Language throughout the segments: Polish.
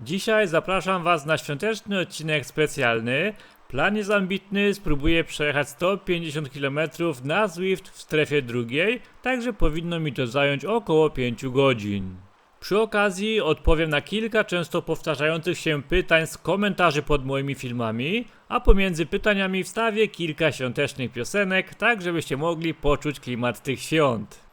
Dzisiaj zapraszam Was na świąteczny odcinek specjalny. Plan jest ambitny, spróbuję przejechać 150 km na Zwift w strefie drugiej, także powinno mi to zająć około 5 godzin. Przy okazji odpowiem na kilka często powtarzających się pytań z komentarzy pod moimi filmami, a pomiędzy pytaniami wstawię kilka świątecznych piosenek, tak żebyście mogli poczuć klimat tych świąt.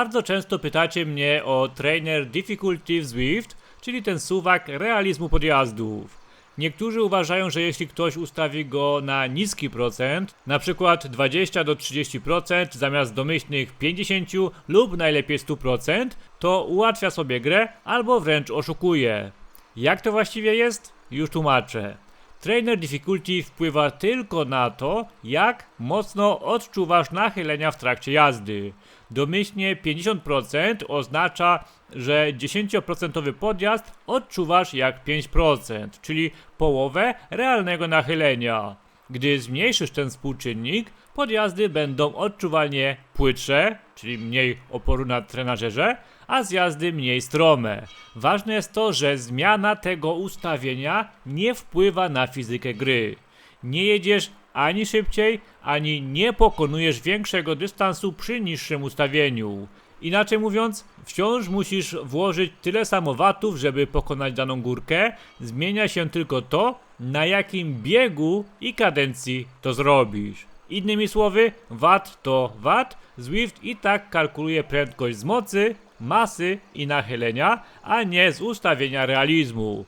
Bardzo często pytacie mnie o trainer Difficulty w Zwift, czyli ten suwak realizmu podjazdów. Niektórzy uważają, że jeśli ktoś ustawi go na niski procent, na przykład 20 do 30% zamiast domyślnych 50 lub najlepiej 100%, to ułatwia sobie grę albo wręcz oszukuje. Jak to właściwie jest? Już tłumaczę. Trainer Difficulty wpływa tylko na to, jak mocno odczuwasz nachylenia w trakcie jazdy. Domyślnie 50% oznacza, że 10% podjazd odczuwasz jak 5%, czyli połowę realnego nachylenia. Gdy zmniejszysz ten współczynnik, podjazdy będą odczuwalnie płytsze, czyli mniej oporu na trenażerze, a zjazdy mniej strome. Ważne jest to, że zmiana tego ustawienia nie wpływa na fizykę gry. Nie jedziesz ani szybciej, ani nie pokonujesz większego dystansu przy niższym ustawieniu. Inaczej mówiąc, wciąż musisz włożyć tyle samo watów, żeby pokonać daną górkę. Zmienia się tylko to, na jakim biegu i kadencji to zrobisz. Innymi słowy, watt to watt, Zwift i tak kalkuluje prędkość z mocy, masy i nachylenia, a nie z ustawienia realizmu.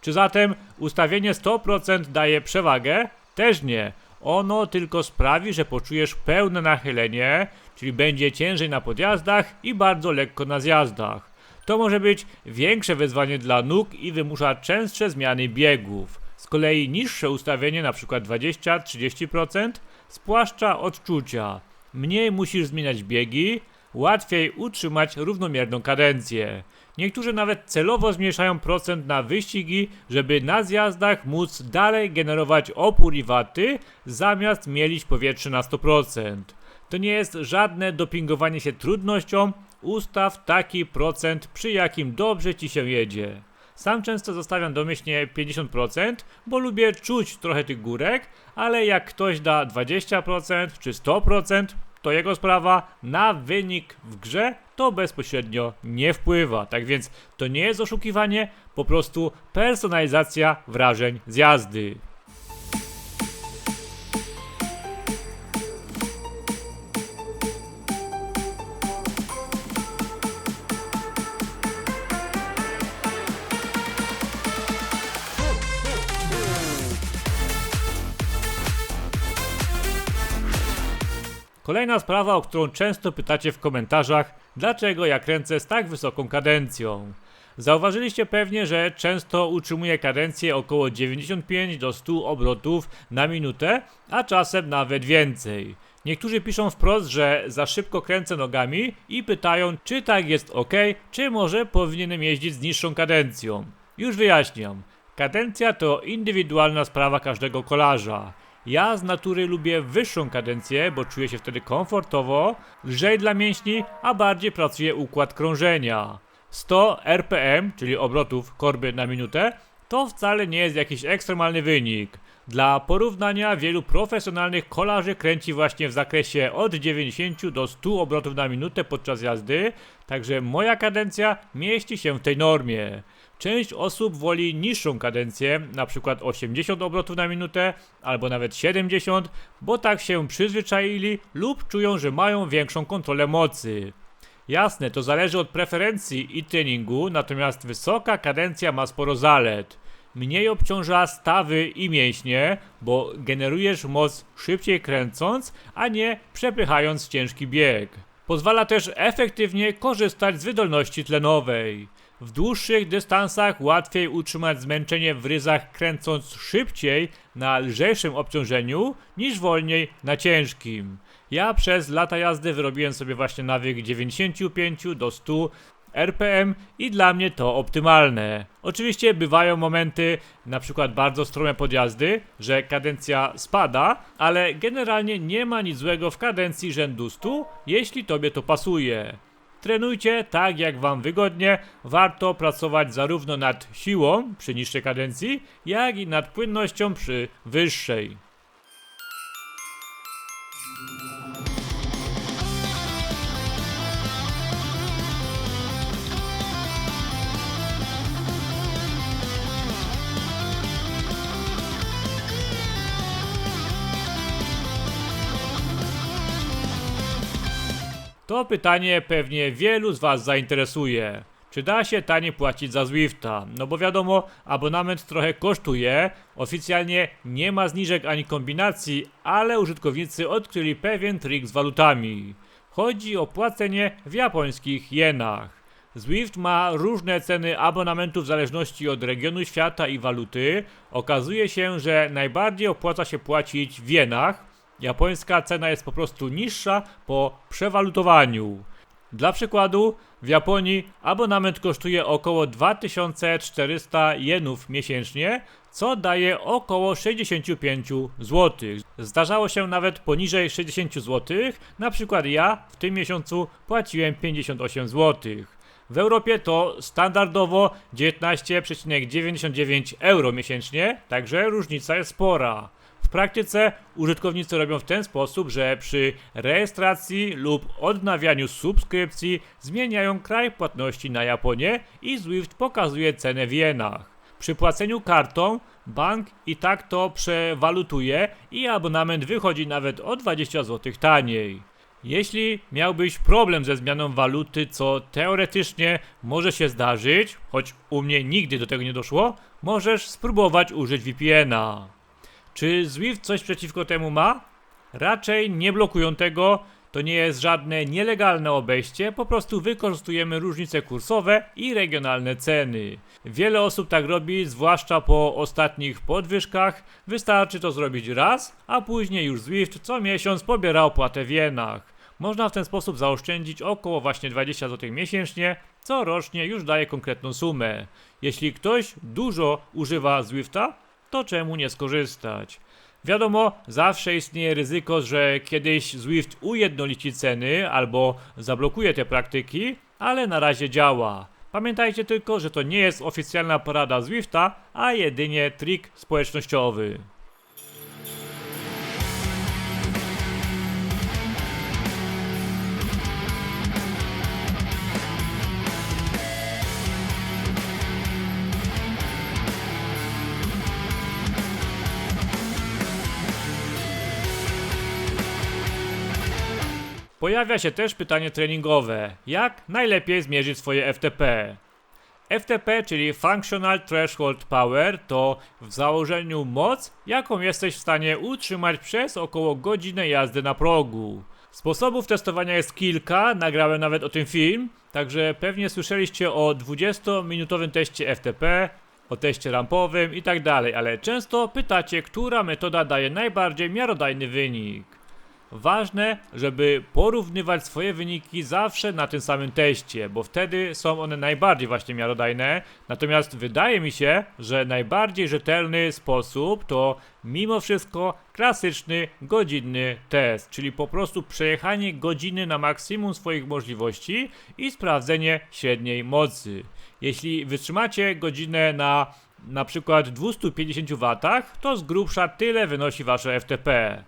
Czy zatem ustawienie 100% daje przewagę? Też nie. Ono tylko sprawi, że poczujesz pełne nachylenie, czyli będzie ciężej na podjazdach i bardzo lekko na zjazdach. To może być większe wyzwanie dla nóg i wymusza częstsze zmiany biegów. Z kolei niższe ustawienie, np. 20-30%, spłaszcza odczucia. Mniej musisz zmieniać biegi, łatwiej utrzymać równomierną kadencję. Niektórzy nawet celowo zmniejszają procent na wyścigi, żeby na zjazdach móc dalej generować opór i waty, zamiast mielić powietrze na 100%. To nie jest żadne dopingowanie się trudnością, ustaw taki procent, przy jakim dobrze ci się jedzie. Sam często zostawiam domyślnie 50%, bo lubię czuć trochę tych górek, ale jak ktoś da 20% czy 100%, to jego sprawa, na wynik w grze to bezpośrednio nie wpływa. Tak więc to nie jest oszukiwanie, po prostu personalizacja wrażeń z jazdy. Kolejna sprawa, o którą często pytacie w komentarzach, dlaczego ja kręcę z tak wysoką kadencją. Zauważyliście pewnie, że często utrzymuję kadencję około 95 do 100 obrotów na minutę, a czasem nawet więcej. Niektórzy piszą wprost, że za szybko kręcę nogami i pytają, czy tak jest ok, czy może powinienem jeździć z niższą kadencją. Już wyjaśniam. Kadencja to indywidualna sprawa każdego kolarza. Ja z natury lubię wyższą kadencję, bo czuję się wtedy komfortowo, lżej dla mięśni, a bardziej pracuje układ krążenia. 100 RPM, czyli obrotów korby na minutę, to wcale nie jest jakiś ekstremalny wynik. Dla porównania wielu profesjonalnych kolarzy kręci właśnie w zakresie od 90 do 100 obrotów na minutę podczas jazdy, także moja kadencja mieści się w tej normie. Część osób woli niższą kadencję, przykład 80 obrotów na minutę albo nawet 70, bo tak się przyzwyczaili lub czują, że mają większą kontrolę mocy. Jasne, to zależy od preferencji i treningu, natomiast wysoka kadencja ma sporo zalet. Mniej obciąża stawy i mięśnie, bo generujesz moc szybciej kręcąc, a nie przepychając ciężki bieg. Pozwala też efektywnie korzystać z wydolności tlenowej. W dłuższych dystansach łatwiej utrzymać zmęczenie w ryzach kręcąc szybciej na lżejszym obciążeniu niż wolniej na ciężkim. Ja przez lata jazdy wyrobiłem sobie właśnie nawyk 95 do 100 RPM i dla mnie to optymalne. Oczywiście bywają momenty, na przykład bardzo strome podjazdy, że kadencja spada, ale generalnie nie ma nic złego w kadencji rzędu 100, jeśli tobie to pasuje. Trenujcie tak jak wam wygodnie, warto pracować zarówno nad siłą przy niższej kadencji, jak i nad płynnością przy wyższej. To pytanie pewnie wielu z Was zainteresuje. Czy da się taniej płacić za Zwifta? No bo wiadomo, abonament trochę kosztuje, oficjalnie nie ma zniżek ani kombinacji, ale użytkownicy odkryli pewien trik z walutami. Chodzi o płacenie w japońskich jenach. Zwift ma różne ceny abonamentów w zależności od regionu świata i waluty. Okazuje się, że najbardziej opłaca się płacić w jenach, Japońska cena jest po prostu niższa po przewalutowaniu. Dla przykładu, w Japonii abonament kosztuje około 2400 jenów miesięcznie, co daje około 65 zł. Zdarzało się nawet poniżej 60 zł, na przykład ja w tym miesiącu płaciłem 58 zł. W Europie to standardowo 19,99 euro miesięcznie, także różnica jest spora. Praktyce użytkownicy robią w ten sposób, że przy rejestracji lub odnawianiu subskrypcji zmieniają kraj płatności na Japonię i Swift pokazuje cenę w jenach. Przy płaceniu kartą bank i tak to przewalutuje i abonament wychodzi nawet o 20 zł taniej. Jeśli miałbyś problem ze zmianą waluty, co teoretycznie może się zdarzyć, choć u mnie nigdy do tego nie doszło, możesz spróbować użyć VPN-a. Czy Zwift coś przeciwko temu ma? Raczej nie blokują tego. To nie jest żadne nielegalne obejście, po prostu wykorzystujemy różnice kursowe i regionalne ceny. Wiele osób tak robi, zwłaszcza po ostatnich podwyżkach. Wystarczy to zrobić raz, a później już Zwift co miesiąc pobiera opłatę w jenach. Można w ten sposób zaoszczędzić około właśnie 20 zł miesięcznie, co rocznie już daje konkretną sumę. Jeśli ktoś dużo używa Zwifta, to czemu nie skorzystać? Wiadomo, zawsze istnieje ryzyko, że kiedyś Zwift ujednolici ceny albo zablokuje te praktyki, ale na razie działa. Pamiętajcie tylko, że to nie jest oficjalna porada Zwifta, a jedynie trik społecznościowy. Pojawia się też pytanie treningowe. Jak najlepiej zmierzyć swoje FTP? FTP, czyli Functional Threshold Power, to w założeniu moc, jaką jesteś w stanie utrzymać przez około godzinę jazdy na progu. Sposobów testowania jest kilka, nagrałem nawet o tym film, także pewnie słyszeliście o 20-minutowym teście FTP, o teście rampowym i tak ale często pytacie, która metoda daje najbardziej miarodajny wynik. Ważne, żeby porównywać swoje wyniki zawsze na tym samym teście, bo wtedy są one najbardziej właśnie miarodajne. Natomiast wydaje mi się, że najbardziej rzetelny sposób to mimo wszystko klasyczny godzinny test, czyli po prostu przejechanie godziny na maksimum swoich możliwości i sprawdzenie średniej mocy. Jeśli wytrzymacie godzinę na na przykład 250 W, to z grubsza tyle wynosi wasze FTP.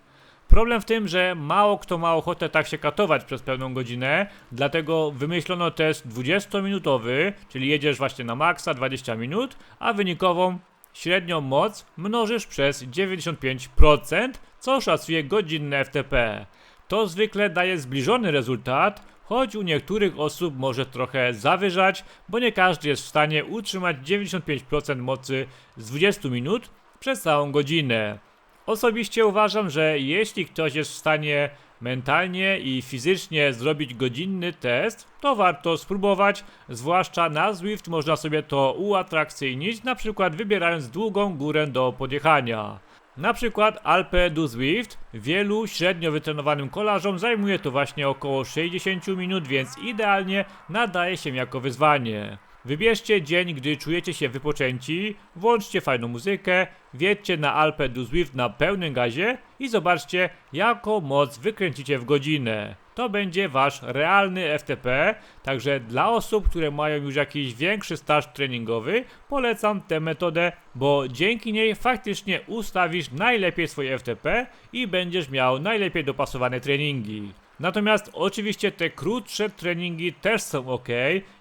Problem w tym, że mało kto ma ochotę tak się katować przez pełną godzinę, dlatego wymyślono test 20-minutowy, czyli jedziesz właśnie na maksa 20 minut, a wynikową średnią moc mnożysz przez 95%, co szacuje godzinne FTP. To zwykle daje zbliżony rezultat, choć u niektórych osób może trochę zawyżać, bo nie każdy jest w stanie utrzymać 95% mocy z 20 minut przez całą godzinę. Osobiście uważam, że jeśli ktoś jest w stanie mentalnie i fizycznie zrobić godzinny test, to warto spróbować, zwłaszcza na Zwift można sobie to uatrakcyjnić, na przykład wybierając długą górę do podjechania. Na przykład Alpe du Zwift wielu średnio wytrenowanym kolarzom zajmuje to właśnie około 60 minut, więc idealnie nadaje się jako wyzwanie. Wybierzcie dzień, gdy czujecie się wypoczęci, włączcie fajną muzykę, wjedźcie na Alpe du Zwift na pełnym gazie i zobaczcie jaką moc wykręcicie w godzinę. To będzie wasz realny FTP, także dla osób, które mają już jakiś większy staż treningowy, polecam tę metodę, bo dzięki niej faktycznie ustawisz najlepiej swoje FTP i będziesz miał najlepiej dopasowane treningi. Natomiast oczywiście te krótsze treningi też są ok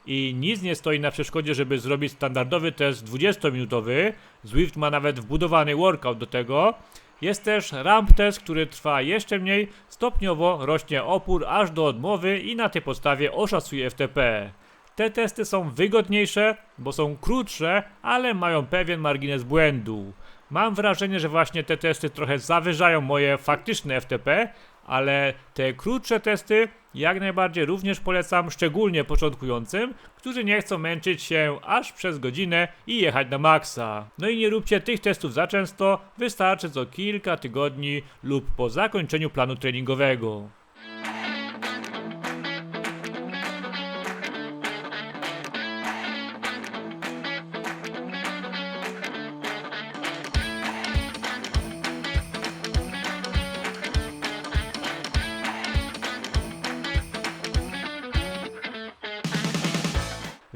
i nic nie stoi na przeszkodzie, żeby zrobić standardowy test 20-minutowy. Zwift ma nawet wbudowany workout do tego. Jest też ramp test, który trwa jeszcze mniej, stopniowo rośnie opór aż do odmowy i na tej podstawie oszacuje FTP. Te testy są wygodniejsze, bo są krótsze, ale mają pewien margines błędu. Mam wrażenie, że właśnie te testy trochę zawyżają moje faktyczne FTP, ale te krótsze testy jak najbardziej również polecam, szczególnie początkującym, którzy nie chcą męczyć się aż przez godzinę i jechać na maksa. No i nie róbcie tych testów za często, wystarczy co kilka tygodni lub po zakończeniu planu treningowego.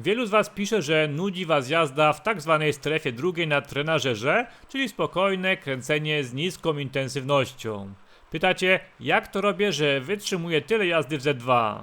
Wielu z Was pisze, że nudzi Was jazda w tak zwanej strefie drugiej na trenażerze, czyli spokojne kręcenie z niską intensywnością. Pytacie, jak to robię, że wytrzymuję tyle jazdy w Z2?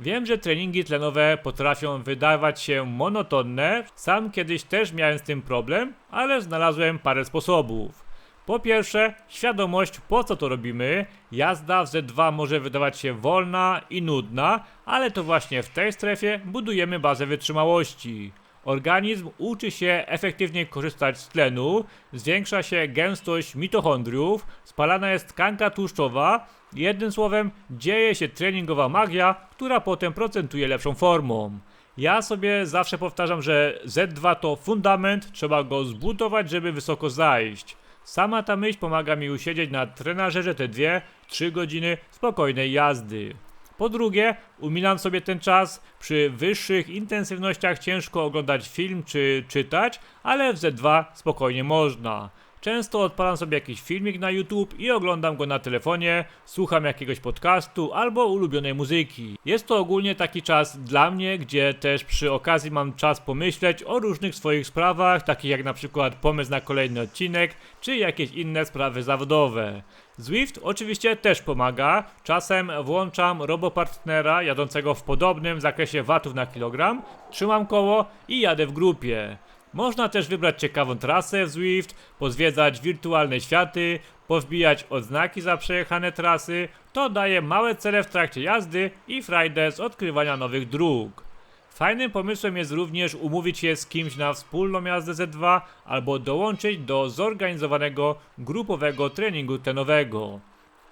Wiem, że treningi tlenowe potrafią wydawać się monotonne. Sam kiedyś też miałem z tym problem, ale znalazłem parę sposobów. Po pierwsze, świadomość po co to robimy. Jazda w Z2 może wydawać się wolna i nudna, ale to właśnie w tej strefie budujemy bazę wytrzymałości. Organizm uczy się efektywnie korzystać z tlenu, zwiększa się gęstość mitochondriów, spalana jest tkanka tłuszczowa, jednym słowem dzieje się treningowa magia, która potem procentuje lepszą formą. Ja sobie zawsze powtarzam, że Z2 to fundament, trzeba go zbudować, żeby wysoko zajść. Sama ta myśl pomaga mi usiedzieć na trenażerze te 2-3 godziny spokojnej jazdy. Po drugie, umilam sobie ten czas. Przy wyższych intensywnościach ciężko oglądać film czy czytać, ale w Z2 spokojnie można. Często odpalam sobie jakiś filmik na YouTube i oglądam go na telefonie, słucham jakiegoś podcastu albo ulubionej muzyki. Jest to ogólnie taki czas dla mnie, gdzie też przy okazji mam czas pomyśleć o różnych swoich sprawach, takich jak na przykład pomysł na kolejny odcinek, czy jakieś inne sprawy zawodowe. Zwift oczywiście też pomaga. Czasem włączam robopartnera jadącego w podobnym zakresie watów na kilogram, trzymam koło i jadę w grupie. Można też wybrać ciekawą trasę w Zwift, pozwiedzać wirtualne światy, powbijać odznaki za przejechane trasy. To daje małe cele w trakcie jazdy i frajdę z odkrywania nowych dróg. Fajnym pomysłem jest również umówić się z kimś na wspólną jazdę Z2 albo dołączyć do zorganizowanego grupowego treningu tenowego.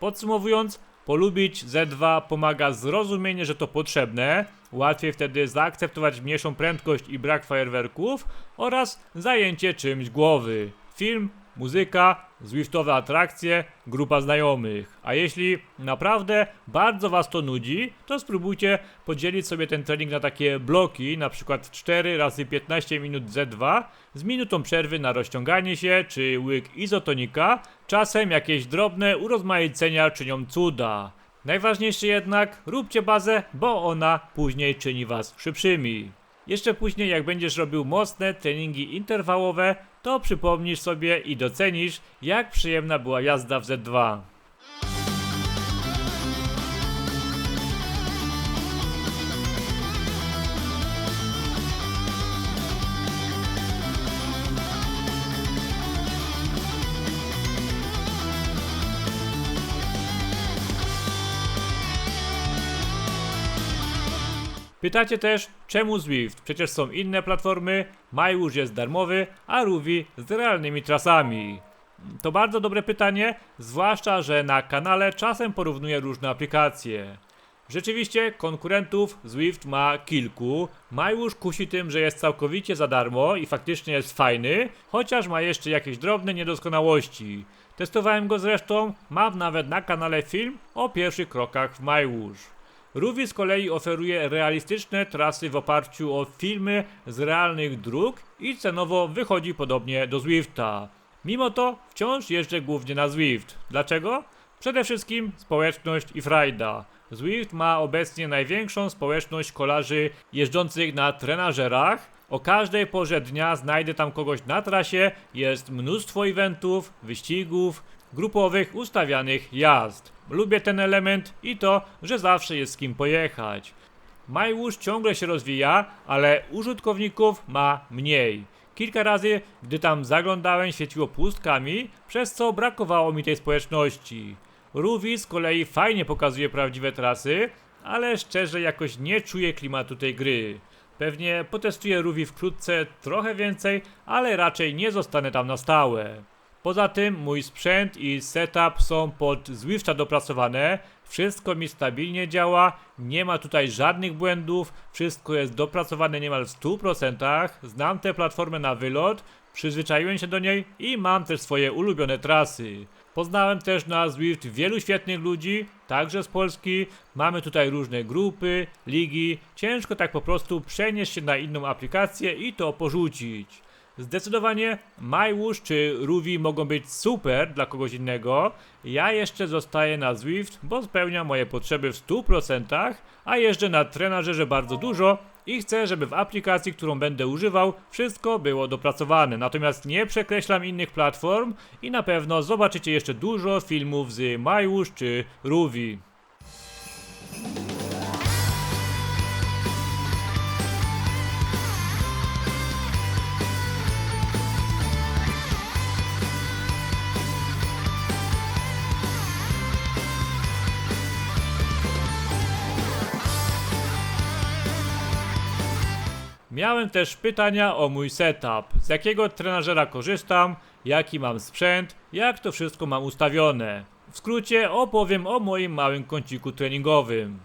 Podsumowując, polubić Z2 pomaga zrozumienie, że to potrzebne, łatwiej wtedy zaakceptować mniejszą prędkość i brak fajerwerków oraz zajęcie czymś głowy. Film, muzyka, zwiftowe atrakcje, grupa znajomych. A jeśli naprawdę bardzo Was to nudzi, to spróbujcie podzielić sobie ten trening na takie bloki, na przykład 4 razy 15 minut Z2 z minutą przerwy na rozciąganie się czy łyk izotonika. Czasem jakieś drobne urozmaicenia czynią cuda. Najważniejsze jednak, róbcie bazę, bo ona później czyni Was szybszymi. Jeszcze później, jak będziesz robił mocne treningi interwałowe, to przypomnisz sobie i docenisz, jak przyjemna była jazda w Z2. Pytacie też, czemu Zwift? Przecież są inne platformy, MyWish jest darmowy, a Ruby z realnymi trasami. To bardzo dobre pytanie, zwłaszcza, że na kanale czasem porównuję różne aplikacje. Rzeczywiście konkurentów Zwift ma kilku. Majusz kusi tym, że jest całkowicie za darmo i faktycznie jest fajny, chociaż ma jeszcze jakieś drobne niedoskonałości. Testowałem go zresztą, mam nawet na kanale film o pierwszych krokach w Majłusz. Ruvi z kolei oferuje realistyczne trasy w oparciu o filmy z realnych dróg i cenowo wychodzi podobnie do Zwifta. Mimo to wciąż jeżdżę głównie na Zwift. Dlaczego? Przede wszystkim społeczność i frajda. Zwift ma obecnie największą społeczność kolarzy jeżdżących na trenażerach. O każdej porze dnia znajdę tam kogoś na trasie, jest mnóstwo eventów, wyścigów, grupowych ustawianych jazd. Lubię ten element i to, że zawsze jest z kim pojechać. MyWush ciągle się rozwija, ale użytkowników ma mniej. Kilka razy, gdy tam zaglądałem, świeciło pustkami, przez co brakowało mi tej społeczności. Ruvi z kolei fajnie pokazuje prawdziwe trasy, ale szczerze jakoś nie czuję klimatu tej gry. Pewnie potestuję Ruvi wkrótce trochę więcej, ale raczej nie zostanę tam na stałe. Poza tym mój sprzęt i setup są pod Zwifta dopracowane, wszystko mi stabilnie działa, nie ma tutaj żadnych błędów, wszystko jest dopracowane niemal w 100%, znam tę platformę na wylot, przyzwyczaiłem się do niej i mam też swoje ulubione trasy. Poznałem też na Zwift wielu świetnych ludzi, także z Polski. Mamy tutaj różne grupy, ligi. Ciężko tak po prostu przenieść się na inną aplikację i to porzucić. Zdecydowanie MyWush czy Ruvi mogą być super dla kogoś innego. Ja jeszcze zostaję na Zwift, bo spełnia moje potrzeby w 100%, a jeżdżę na trenażerze bardzo dużo i chcę, żeby w aplikacji, którą będę używał, wszystko było dopracowane. Natomiast nie przekreślam innych platform i na pewno zobaczycie jeszcze dużo filmów z MyWush czy Ruvi. Miałem też pytania o mój setup, z jakiego trenażera korzystam, jaki mam sprzęt, jak to wszystko mam ustawione. W skrócie opowiem o moim małym kąciku treningowym.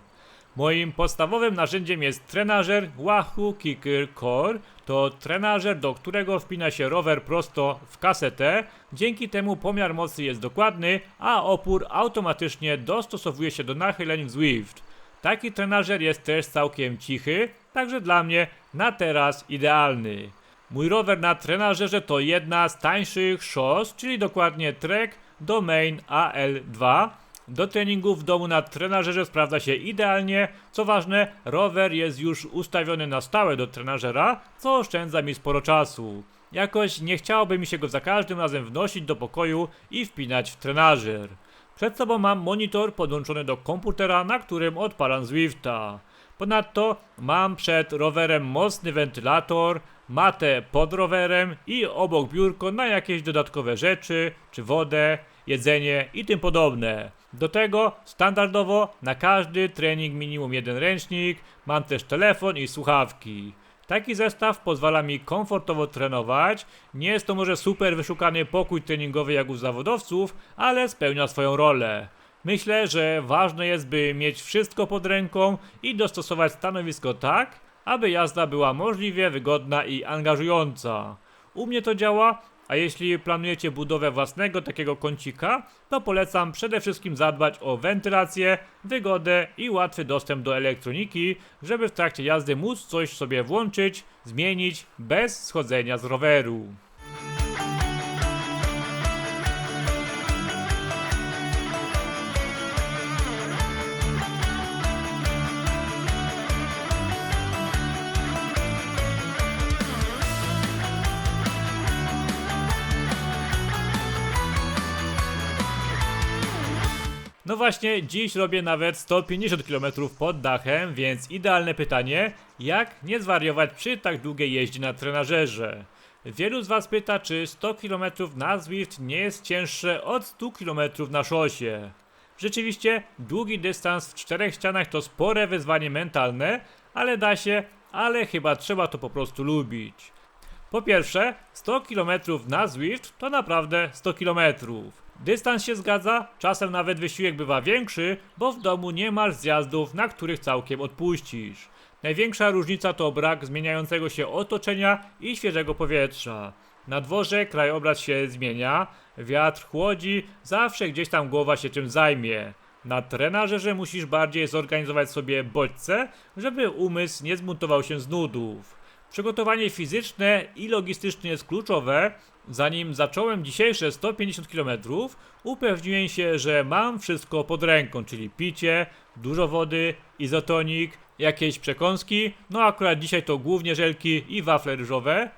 Moim podstawowym narzędziem jest trenażer Wahoo Kicker Core. To trenażer, do którego wpina się rower prosto w kasetę. Dzięki temu pomiar mocy jest dokładny, a opór automatycznie dostosowuje się do nachyleń w Zwift. Taki trenażer jest też całkiem cichy, także dla mnie na teraz idealny. Mój rower na trenażerze to jedna z tańszych szos, czyli dokładnie Trek Domain AL2. Do treningu w domu na trenażerze sprawdza się idealnie. Co ważne, rower jest już ustawiony na stałe do trenażera, co oszczędza mi sporo czasu. Jakoś nie chciałoby mi się go za każdym razem wnosić do pokoju i wpinać w trenażer. Przed sobą mam monitor podłączony do komputera, na którym odpalam Zwifta. Ponadto mam przed rowerem mocny wentylator, matę pod rowerem i obok biurko na jakieś dodatkowe rzeczy, czy wodę, jedzenie i tym podobne. Do tego standardowo na każdy trening minimum jeden ręcznik, mam też telefon i słuchawki. Taki zestaw pozwala mi komfortowo trenować. Nie jest to może super wyszukany pokój treningowy jak u zawodowców, ale spełnia swoją rolę. Myślę, że ważne jest, by mieć wszystko pod ręką i dostosować stanowisko tak, aby jazda była możliwie wygodna i angażująca. U mnie to działa, a jeśli planujecie budowę własnego takiego kącika, to polecam przede wszystkim zadbać o wentylację, wygodę i łatwy dostęp do elektroniki, żeby w trakcie jazdy móc coś sobie włączyć, zmienić bez schodzenia z roweru. No właśnie, dziś robię nawet 150 km pod dachem, więc idealne pytanie, jak nie zwariować przy tak długiej jeździe na trenażerze? Wielu z Was pyta, czy 100 km na Zwift nie jest cięższe od 100 km na szosie. Rzeczywiście, długi dystans w czterech ścianach to spore wyzwanie mentalne, ale da się, ale chyba trzeba to po prostu lubić. Po pierwsze, 100 km na Zwift to naprawdę 100 km. Dystans się zgadza, czasem nawet wysiłek bywa większy, bo w domu nie masz zjazdów, na których całkiem odpuścisz. Największa różnica to brak zmieniającego się otoczenia i świeżego powietrza. Na dworze krajobraz się zmienia, wiatr chłodzi, zawsze gdzieś tam głowa się czym zajmie. Na trenażerze musisz bardziej zorganizować sobie bodźce, żeby umysł nie zmontował się z nudów. Przygotowanie fizyczne i logistyczne jest kluczowe. Zanim zacząłem dzisiejsze 150 km, upewniłem się, że mam wszystko pod ręką, czyli picie, dużo wody, izotonik, jakieś przekąski, no akurat dzisiaj to głównie żelki i wafle ryżowe,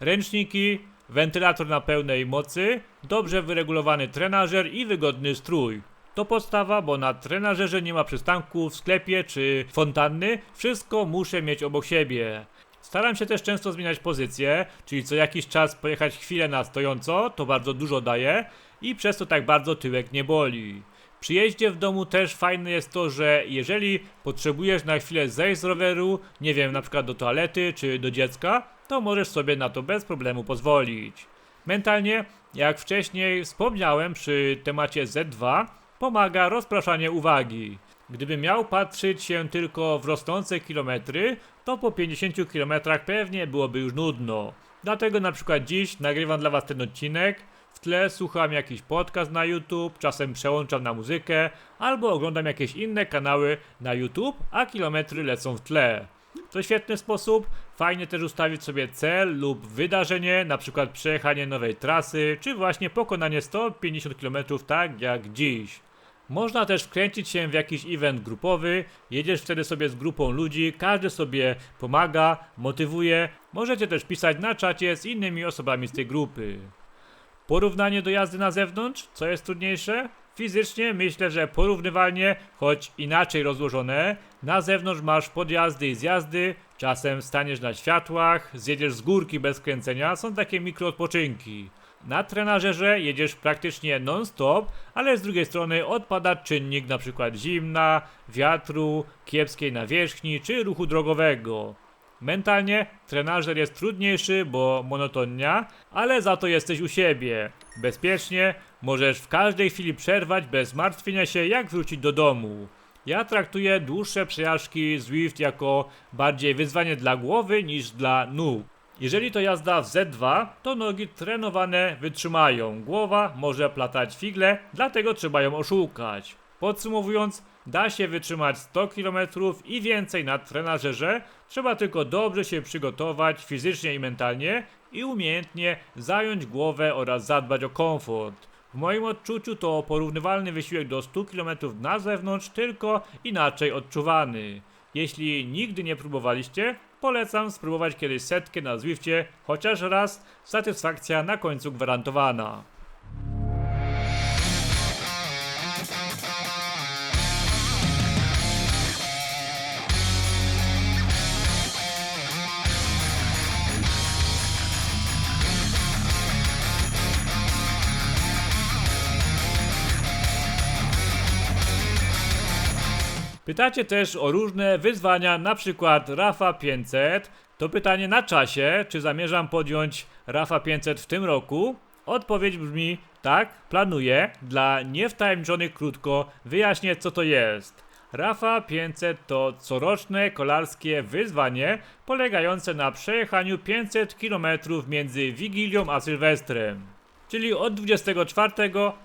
ręczniki, wentylator na pełnej mocy, dobrze wyregulowany trenażer i wygodny strój. To podstawa, bo na trenażerze nie ma przystanku w sklepie czy fontanny, wszystko muszę mieć obok siebie. Staram się też często zmieniać pozycję, czyli co jakiś czas pojechać chwilę na stojąco, to bardzo dużo daje i przez to tak bardzo tyłek nie boli. Przy jeździe w domu też fajne jest to, że jeżeli potrzebujesz na chwilę zejść z roweru, nie wiem, na przykład do toalety czy do dziecka, to możesz sobie na to bez problemu pozwolić. Mentalnie, jak wcześniej wspomniałem przy temacie Z2, pomaga rozpraszanie uwagi. Gdybym miał patrzeć się tylko w rosnące kilometry, to po 50 kilometrach pewnie byłoby już nudno. Dlatego na przykład dziś nagrywam dla Was ten odcinek, w tle słucham jakiś podcast na YouTube, czasem przełączam na muzykę, albo oglądam jakieś inne kanały na YouTube, a kilometry lecą w tle. To świetny sposób, fajnie też ustawić sobie cel lub wydarzenie, na przykład przejechanie nowej trasy, czy właśnie pokonanie 150 km tak jak dziś. Można też wkręcić się w jakiś event grupowy, jedziesz wtedy sobie z grupą ludzi, każdy sobie pomaga, motywuje. Możecie też pisać na czacie z innymi osobami z tej grupy. Porównanie do jazdy na zewnątrz, co jest trudniejsze? Fizycznie myślę, że porównywalnie, choć inaczej rozłożone. Na zewnątrz masz podjazdy i zjazdy, czasem staniesz na światłach, zjedziesz z górki bez kręcenia, są takie mikroodpoczynki. Na trenażerze jedziesz praktycznie non-stop, ale z drugiej strony odpada czynnik np. zimna, wiatru, kiepskiej nawierzchni czy ruchu drogowego. Mentalnie trenażer jest trudniejszy, bo monotonia, ale za to jesteś u siebie. Bezpiecznie, możesz w każdej chwili przerwać bez martwienia się jak wrócić do domu. Ja traktuję dłuższe przejażdżki Zwift jako bardziej wyzwanie dla głowy niż dla nóg. Jeżeli to jazda w Z2, to nogi trenowane wytrzymają. Głowa może platać figle, dlatego trzeba ją oszukać. Podsumowując, da się wytrzymać 100 km i więcej na trenażerze, trzeba tylko dobrze się przygotować fizycznie i mentalnie i umiejętnie zająć głowę oraz zadbać o komfort. W moim odczuciu to porównywalny wysiłek do 100 km na zewnątrz, tylko inaczej odczuwany. Jeśli nigdy nie próbowaliście, polecam spróbować kiedyś setkę na Zwifcie, chociaż raz, satysfakcja na końcu gwarantowana. Pytacie też o różne wyzwania, na przykład Rafa 500. To pytanie na czasie, czy zamierzam podjąć Rafa 500 w tym roku? Odpowiedź brzmi tak, planuję. Dla niewtajemniczonych krótko wyjaśnię co to jest. Rafa 500 to coroczne kolarskie wyzwanie polegające na przejechaniu 500 km między Wigilią a Sylwestrem, czyli od 24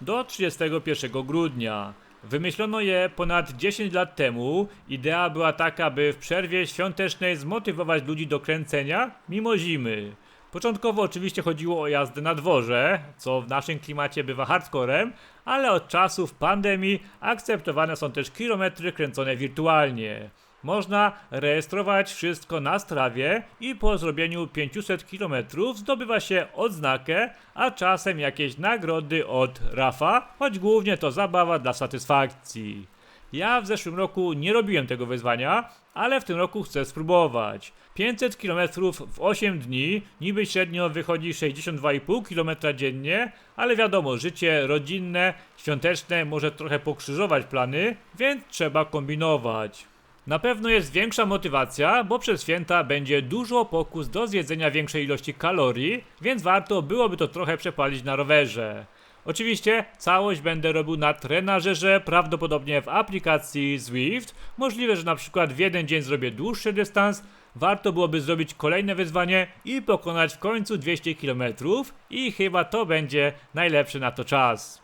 do 31 grudnia. Wymyślono je ponad 10 lat temu. Idea była taka, by w przerwie świątecznej zmotywować ludzi do kręcenia mimo zimy. Początkowo oczywiście chodziło o jazdę na dworze, co w naszym klimacie bywa hardcorem, ale od czasów pandemii akceptowane są też kilometry kręcone wirtualnie. Można rejestrować wszystko na strawie i po zrobieniu 500 km zdobywa się odznakę, a czasem jakieś nagrody od Rafa, choć głównie to zabawa dla satysfakcji. Ja w zeszłym roku nie robiłem tego wyzwania, ale w tym roku chcę spróbować. 500 km w 8 dni, niby średnio wychodzi 62,5 km dziennie, ale wiadomo, życie rodzinne, świąteczne może trochę pokrzyżować plany, więc trzeba kombinować. Na pewno jest większa motywacja, bo przez święta będzie dużo pokus do zjedzenia większej ilości kalorii, więc warto byłoby to trochę przepalić na rowerze. Oczywiście całość będę robił na trenażerze, prawdopodobnie w aplikacji Zwift. Możliwe, że na przykład w jeden dzień zrobię dłuższy dystans. Warto byłoby zrobić kolejne wyzwanie i pokonać w końcu 200 km i chyba to będzie najlepszy na to czas.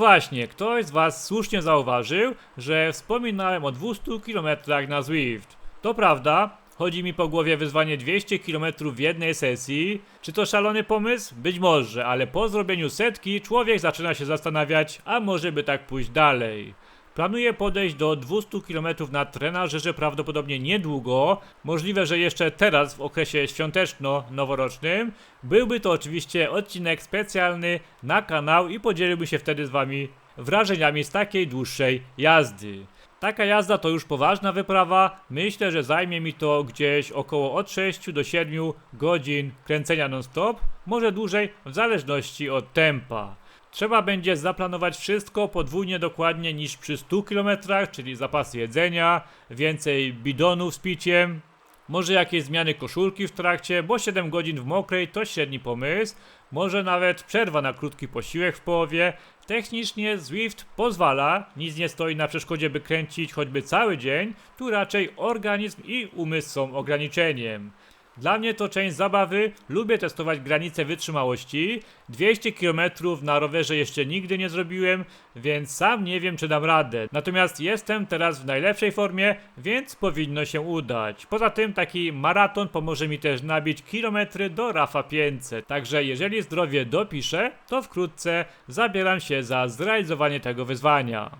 Właśnie, ktoś z Was słusznie zauważył, że wspominałem o 200 km na Zwift. To prawda, chodzi mi po głowie wyzwanie 200 km w jednej sesji. Czy to szalony pomysł? Być może, ale po zrobieniu setki człowiek zaczyna się zastanawiać, a może by tak pójść dalej. Planuję podejść do 200 km na trenażerze prawdopodobnie niedługo. Możliwe, że jeszcze teraz w okresie świąteczno-noworocznym. Byłby to oczywiście odcinek specjalny na kanał i podzieliłby się wtedy z wami wrażeniami z takiej dłuższej jazdy. Taka jazda to już poważna wyprawa. Myślę, że zajmie mi to gdzieś około od 6 do 7 godzin kręcenia non-stop, może dłużej w zależności od tempa. Trzeba będzie zaplanować wszystko podwójnie dokładnie niż przy 100 km, czyli zapasy jedzenia, więcej bidonów z piciem, może jakieś zmiany koszulki w trakcie, bo 7 godzin w mokrej to średni pomysł, może nawet przerwa na krótki posiłek w połowie. Technicznie Zwift pozwala, nic nie stoi na przeszkodzie, by kręcić choćby cały dzień, tu raczej organizm i umysł są ograniczeniem. Dla mnie to część zabawy, lubię testować granice wytrzymałości. 200 km na rowerze jeszcze nigdy nie zrobiłem, więc sam nie wiem czy dam radę. Natomiast jestem teraz w najlepszej formie, więc powinno się udać. Poza tym taki maraton pomoże mi też nabić kilometry do Rafa 500. Także jeżeli zdrowie dopiszę, to wkrótce zabieram się za zrealizowanie tego wyzwania.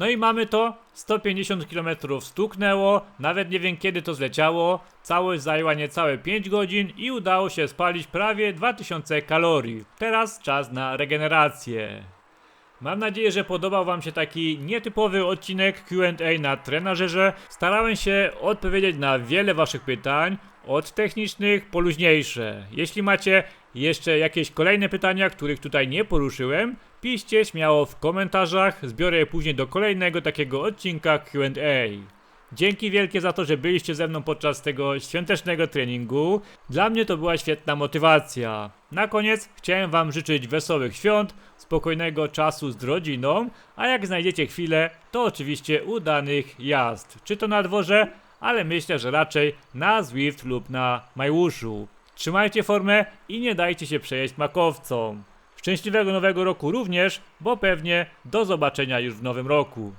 No i mamy to. 150 km stuknęło, nawet nie wiem kiedy to zleciało. Całość zajęła niecałe 5 godzin i udało się spalić prawie 2000 kalorii. Teraz czas na regenerację. Mam nadzieję, że podobał Wam się taki nietypowy odcinek QA na trenażerze. Starałem się odpowiedzieć na wiele Waszych pytań, od technicznych po luźniejsze. Jeśli macie jeszcze jakieś kolejne pytania, których tutaj nie poruszyłem, piszcie śmiało w komentarzach, zbiorę je później do kolejnego takiego odcinka QA. Dzięki wielkie za to, że byliście ze mną podczas tego świątecznego treningu. Dla mnie to była świetna motywacja. Na koniec chciałem Wam życzyć wesołych świąt, spokojnego czasu z rodziną, a jak znajdziecie chwilę, to oczywiście udanych jazd. Czy to na dworze, ale myślę, że raczej na Zwift lub na Majłuszu. Trzymajcie formę i nie dajcie się przejeść makowcom. Szczęśliwego nowego roku również, bo pewnie do zobaczenia już w nowym roku.